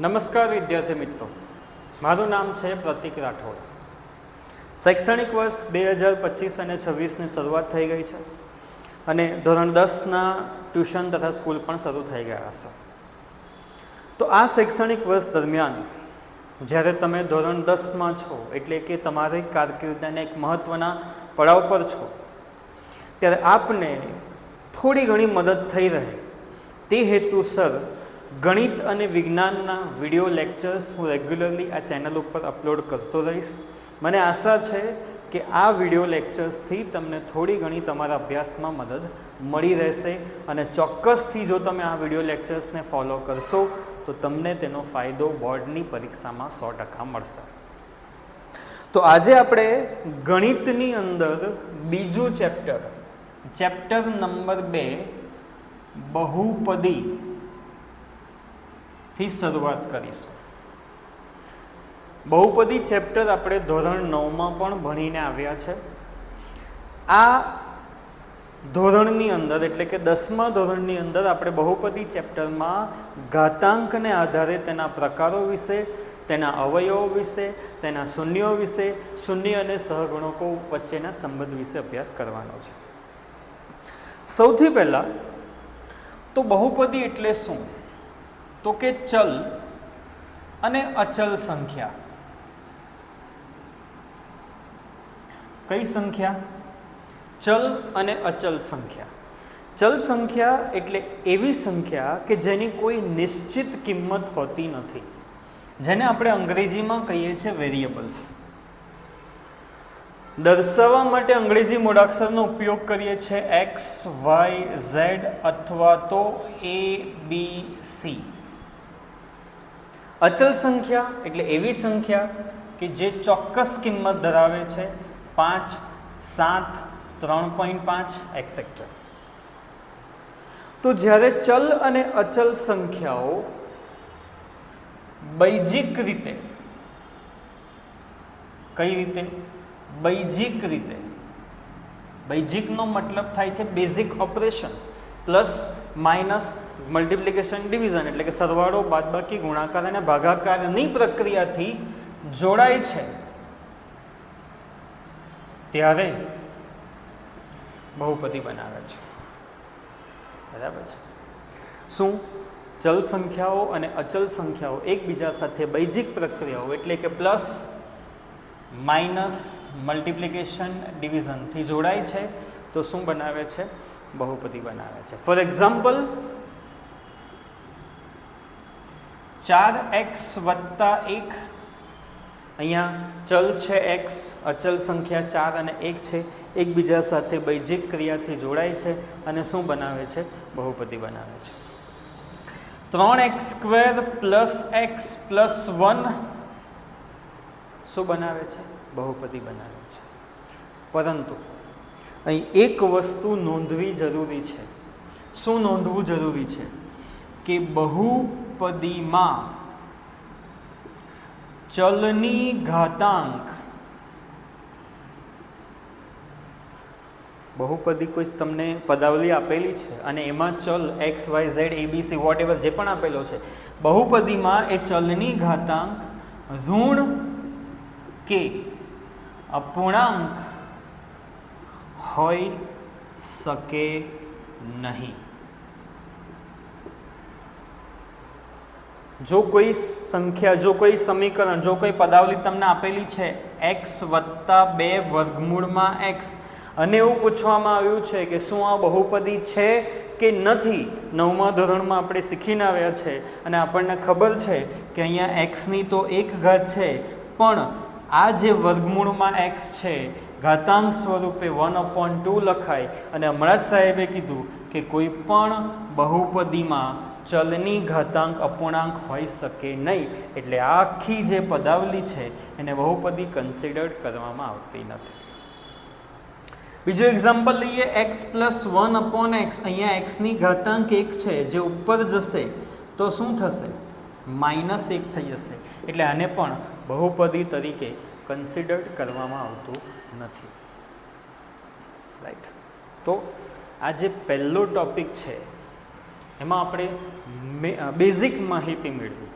નમસ્કાર વિદ્યાર્થી મિત્રો. મારું નામ છે પ્રતિક રાઠોડ. શૈક્ષણિક વર્ષ બે હજાર પચીસ અને છવ્વીસની શરૂઆત થઈ ગઈ છે અને ધોરણ દસના ટ્યુશન તથા સ્કૂલ પણ શરૂ થઈ ગયા હશે તો આ શૈક્ષણિક વર્ષ દરમિયાન જ્યારે તમે ધોરણ દસમાં છો એટલે કે તમારી કારકિર્દીના એક મહત્ત્વના પડાવ પર છો, ત્યારે આપને થોડી ઘણી મદદ થઈ રહે. તે હેતુસર ગણિત અને વિજ્ઞાનના વીડિયો લેક્ચર્સ હું રેગ્યુલરલી આ ચેનલ ઉપર અપલોડ કરતો રહીશ. મને આશા છે કે આ વીડિયો લેક્ચર્સથી તમને થોડી ઘણી તમારા અભ્યાસમાં મદદ મળી રહેશે અને ચોક્કસથી જો તમે આ વીડિયો લેક્ચર્સને ફોલો કરશો, તો તમને તેનો ફાયદો બોર્ડની પરીક્ષામાં સો ટકા મળશે. તો આજે આપણે ગણિતની અંદર બીજું ચેપ્ટર ચેપ્ટર નંબર બે, બહુપદી. થી શરૂઆત કરીશું. બહુપદી ચેપ્ટર આપણે ધોરણ નવમાં પણ ભણીને આવ્યા છે. આ ધોરણની અંદર, એટલે કે દસમા ધોરણની અંદર આપણે બહુપદી ચેપ્ટરમાં ઘાતાંકને આધારે તેના પ્રકારો વિશે, તેના અવયવો વિશે, તેના શૂન્યો વિશે, શૂન્ય અને સહગુણકો વચ્ચેના સંબંધ વિશે અભ્યાસ કરવાનો છે. સૌથી પહેલાં, તો બહુપદી એટલે શું? તો કે ચલ અને અચલ સંખ્યા. કઈ સંખ્યા? ચલ અને અચલ સંખ્યા. ચલ સંખ્યા એટલે એવી સંખ્યા કે જેની કોઈ નિશ્ચિત કિંમત હોતી નથી. જેને આપણે અંગ્રેજીમાં કહીએ છીએ વેરિયેબલ્સ દર્શાવવા માટે અંગ્રેજી મૂળાક્ષરનો ઉપયોગ કરીએ છીએ એક્સ વાય ઝેડ અથવા તો એ બી સી અચલ સંખ્યા એટલે એવી સંખ્યા કે જે ચોક્કસ કિંમત ધરાવે છે પાંચ, સાત, ત્રણ પોઈન્ટ પાંચ એક્સેટ્રા તો જ્યારે ચલ અને અચલ સંખ્યાઓ બૈજિક રીતે, કઈ રીતે? બૈજિક રીતે. બૈજિકનો મતલબ થાય છે basic operation plus minus multiplication division એટલે કે સરવાળો, બાદબાકી, ગુણાકાર અને ભાગાકારની પ્રક્રિયાથી જોડાય છે. ત્યારે બહુપદી બનાવે છે. બરાબર છે? શું? ચલ સંખ્યાઓ અને અચલ સંખ્યાઓ એકબીજા સાથે બૈજિક પ્રક્રિયાઓ એટલે કે પ્લસ, માઇનસ મલ્ટિપ્લિકેશન ડિવિઝનથી જોડાય છે. તો શું બનાવે છે? બહુપદી બનાવે છે. ફોર એક્ઝામ્પલ ચાર એક્સ વત્તા એક. અહીંયા ચલ છે એક્સ અચલ સંખ્યા ચાર અને એક છે. એકબીજા સાથે બૈજિક ક્રિયાથી જોડાય છે અને શું બનાવે છે? બહુપદી બનાવે છે. ત્રણ x square plus x plus one શું બનાવે છે? બહુપદી બનાવે છે. પરંતુ અહીં એક વસ્તુ નોંધવી જરૂરી છે. શું નોંધવું જરૂરી છે? કે બહુપદીમાં ચલની ઘાતાંક. બહુપદી કોઈ તમને પદાવલી આપેલી છે અને એમાં ચલ, x, y, z ABC whatever જે પણ આપેલો છે, બહુપદીમાં એ ચલની ઘાતાંક ઋણ કે અપૂર્ણાંક હોઈ શકે નહીં. જો કોઈ સંખ્યા, જો કોઈ સમીકરણ, જો કોઈ પદાવલી તમને આપેલી છે એક્સ વત્તા બે વર્ગમૂળમાં એક્સ અને એવું પૂછવામાં આવ્યું છે કે શું આ બહુપદી છે કે નથી, નવમા ધોરણમાં આપણે શીખીને આવ્યા છે, અને આપણને ખબર છે કે અહીંયા એક્સની તો એક ઘાત છે, પણ આ જે વર્ગમૂળમાં એક્સ છે, ઘાતાંક સ્વરૂપે વન અપોન ટુ લખાય, અને હમણાં જ સાહેબે કીધું કે કોઈ પણ બહુપદીમાં ચલની ઘાતાંક અપૂર્ણાંક હોઈ શકે નહીં, એટલે આખી જે પદાવલી છે એને બહુપદી કન્સિડર્ડ કરવામાં આવતી નથી. બીજું એક્ઝામ્પલ લઈએ x plus one upon x અહીંયા એક્સની ઘાતાંક એક છે, જે ઉપર જશે, તો શું થશે? માઇનસ એક થઈ જશે. એટલે આને પણ બહુપદી તરીકે કન્સિડર્ડ કરવામાં આવતું નથી. રાઈટ તો આ જે પહેલો ટોપિક છે એમાં આપણે બેઝિક માહિતી મેળવી.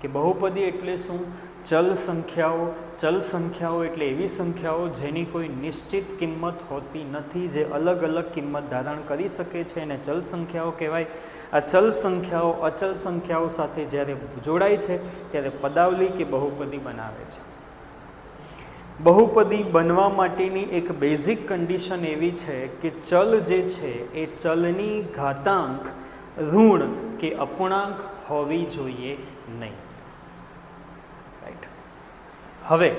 કે બહુપદી એટલે શું? ચલ સંખ્યાઓ ચલ સંખ્યાઓ એટલે એવી સંખ્યાઓ જેની કોઈ નિશ્ચિત કિંમત હોતી નથી, જે અલગ અલગ કિંમત ધારણ કરી શકે છે એને ચલ સંખ્યાઓ કહેવાય. આ ચલ સંખ્યાઓ, અચલ સંખ્યાઓ સાથે જ્યારે જોડાય છે, ત્યારે પદાવલી કે બહુપદી બનાવે છે. બહુપદી બનવા માટેની એક બેઝિક કન્ડિશન એવી છે કે ચલ જે છે એ ચલની ઘાતાંક, ઋણ કે અપૂર્ણાંક હોવી જોઈએ નહીં. રાઈટ હવે,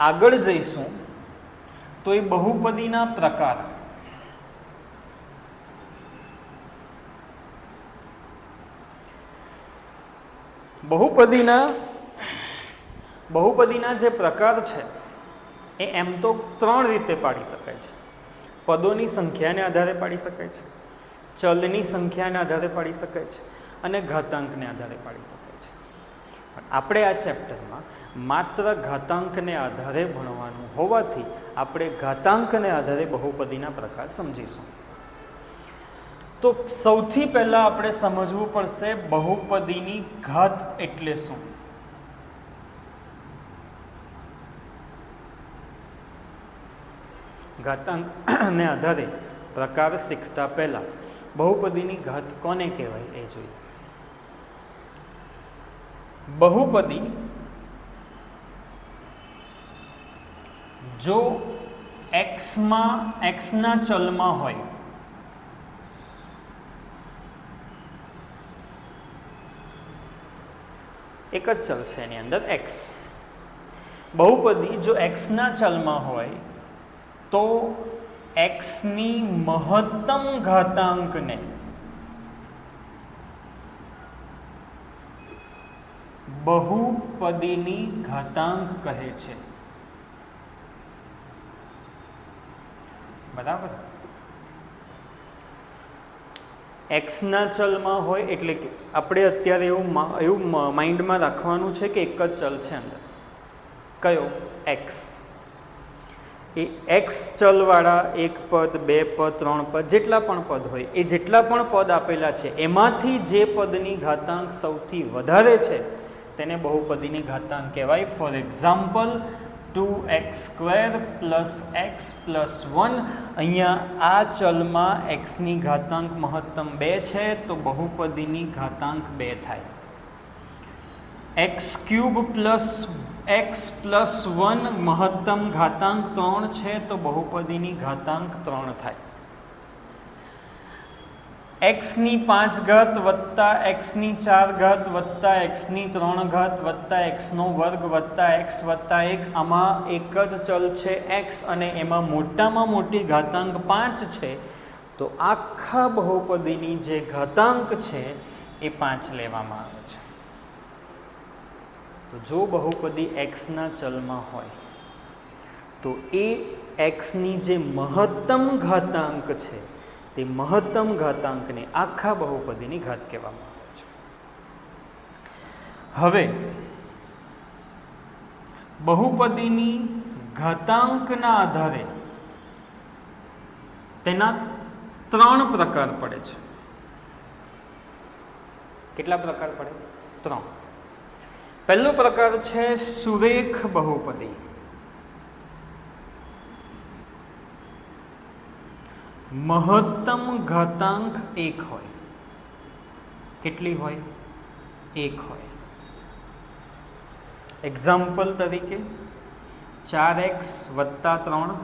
આગળ જઈશું તો એ બહુપદીના પ્રકાર. બહુપદીના બહુપદીના જે પ્રકાર છે, એ એમ તો ત્રણ રીતે પાડી શકાય છે. પદોની સંખ્યાને આધારે પાડી શકાય છે, ચલની સંખ્યાને આધારે પાડી શકાય છે અને ઘાતાંકને આધારે પાડી શકાય છે. પણ આપણે આ ચેપ્ટરમાં માત્ર ઘાતાંકને આધારે ભણવાનું હોવાથી આપણે ઘાતાંકને આધારે બહુપદીના પ્રકાર સમજીશું. તો સૌથી પહેલાં આપણે સમજવું પડશે બહુપદીની ઘાત એટલે શું? ઘાતાંકને આધારે પ્રકાર શીખતા પહેલાં બહુપદીની ઘાત કોને કહેવાય એ જોઈએ. બહુપદી જો એક્સમાં, એક્સના ચલમાં હોય, એક જ ચલ છે એની અંદર એક્સ. બહુપદી જો એક્સના ચલમાં હોય તો એક્સની મહત્તમ ઘાતાંકને બહુપદીની ઘાતાંક કહે છે. બરાબર? એક્સના ચલમાં હોય એટલે કે આપણે અત્યારે એવું એવું માઇન્ડમાં રાખવાનું છે કે એક જ ચલ છે અંદર. કયો? એક્સ એ એક્સ ચલવાળા એક પદ, બે પદ, ત્રણ પદ, જેટલા પણ પદ હોય, એ જેટલા પણ પદ આપેલા છે, એમાંથી જે પદની ઘાતાંક સૌથી વધારે છે, તેને બહુપદીની ઘાતાંક કહેવાય. For example two x square plus x plus one અહીંયા આ ચલમાં એક્સની ઘાતાંક મહત્તમ બે છે, તો બહુપદીની ઘાતાંક બે થાય. X cube plus x plus one મહત્તમ ઘાતાંક ત્રણ છે તો બહુપદીની ઘાતાંક ત્રણ થાય. એક્સની પાંચ ઘાત વત્તા એક્સની ચાર ઘાત વત્તા એક્સની ત્રણ ઘાત વત્તા એક્સનો વર્ગ વત્તા એક્સ વત્તા એક, આમાં એક જ ચલ છે એક્સ અને એમાં મોટામાં મોટી ઘાતાંક પાંચ છે, તો આખા બહુપદીની જે ઘાતાંક છે એ પાંચ લેવામાં આવે છે. તો જો બહુપદી એક્સના ચલમાં હોય, તો એ એક્સની જે મહત્તમ ઘાતાંક છે, તે મહત્તમ ઘાતાંકને આખા બહુપદીની ઘાત કહેવામાં આવે છે. હવે, બહુપદીની ઘાતાંકના આધારે તેના ત્રણ પ્રકાર પડે છે. કેટલા પ્રકાર પડે? ત્રણ. પહેલો પ્રકાર છે સુરેખ બહુપદી મહત્તમ ઘાતાંક એક હોય કેટલી હોય એક હોય એક્ઝામ્પલ તરીકે ચાર એક્સ વત્તા ત્રણ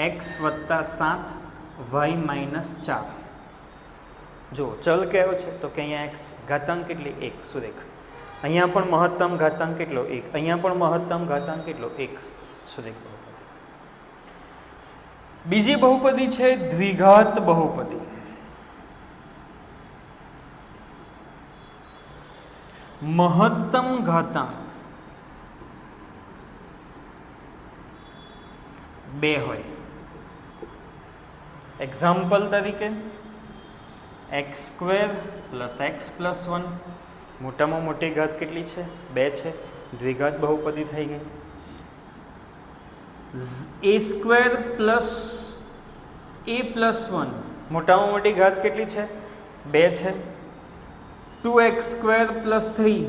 એક્સ વત્તા સાત વાય માઇનસ ચાર જો ચલ કયો છે તો કે અહીંયા એક્સ ઘાતાંક કેટલી એક સુરેખ અહીંયા પણ મહત્તમ ઘાતાંક કેટલો? એક. અહીંયા પણ મહત્તમ ઘાતાંક કેટલો? એક. સુધી બીજી બહુપદી છે દ્વિઘાત બહુપદી. મહત્તમ ઘાતાંક બે હોય. એક્ઝામ્પલ તરીકે x square plus x plus one મોટામાં મોટી ઘાત કેટલી છે? બે છે. દ્વિઘાત બહુપદી થઈ ગઈ. A square plus a plus one. મોટામાં મોટી ઘાત કેટલી છે? બે છે. Two x square plus three.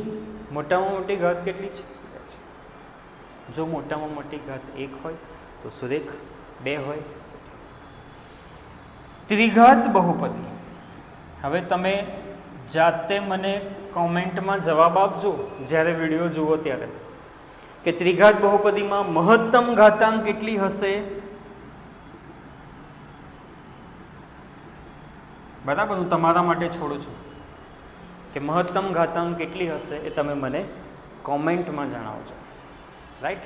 મોટામાં મોટી ઘાત કેટલી છે? જો મોટામાં મોટી ઘાત એક હોય તો સુરેખ બે હોય. ત્રિઘાત બહુપદી. હવે તમે જાતે મને કોમેન્ટમાં જવાબ આપજો જ્યારે વીડિયો જુઓ ત્યારે. કે ત્રિઘાત બહુપદીમાં મહત્તમ ઘાતાંક કેટલી હશે? બરાબર, હું તમારા માટે છોડું છું. કે મહત્તમ ઘાતાંક કેટલી હશે એ તમે મને કોમેન્ટમાં જણાવજો. રાઈટ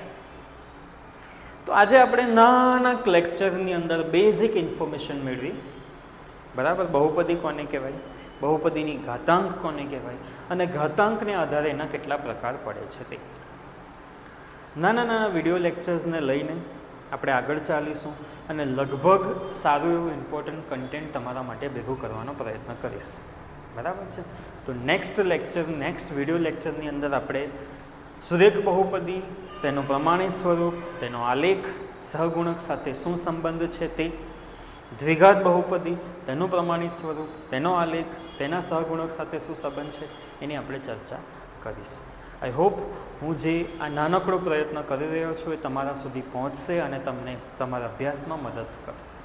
તો આજે આપણે નાના લેક્ચરની અંદર બેઝિક ઇન્ફોર્મેશન મેળવી. બરાબર? બહુપદી કોને કહેવાય? બહુપદીની ઘાતાંક કોને કહેવાય? અને ઘાતાંકને આધારે એના કેટલા પ્રકાર પડે છે તે. નાના નાના વીડિયો લેક્ચર્સને લઈને આપણે આગળ ચાલીશું અને લગભગ સારું એવું ઇમ્પોર્ટન્ટ કન્ટેન્ટ તમારા માટે ભેગું કરવાનો પ્રયત્ન કરીશ. બરાબર છે? તો નેક્સ્ટ લેક્ચર નેક્સ્ટ વીડિયો લેક્ચરની અંદર આપણે સુરેખ બહુપદી, તેનું પ્રમાણિત સ્વરૂપ, તેનો આલેખ, સહગુણક સાથે શું સંબંધ છે તે દ્વિઘાત બહુપદી, તેનું પ્રમાણિત સ્વરૂપ, તેનો આલેખ, તેના સહગુણક સાથે શું સંબંધ છે, એની આપણે ચર્ચા કરીશું. આઈ હોપ હું જે આ નાનકડો પ્રયત્ન કરી રહ્યો છું એ તમારા સુધી પહોંચશે અને તમને તમારા અભ્યાસમાં મદદ કરશે.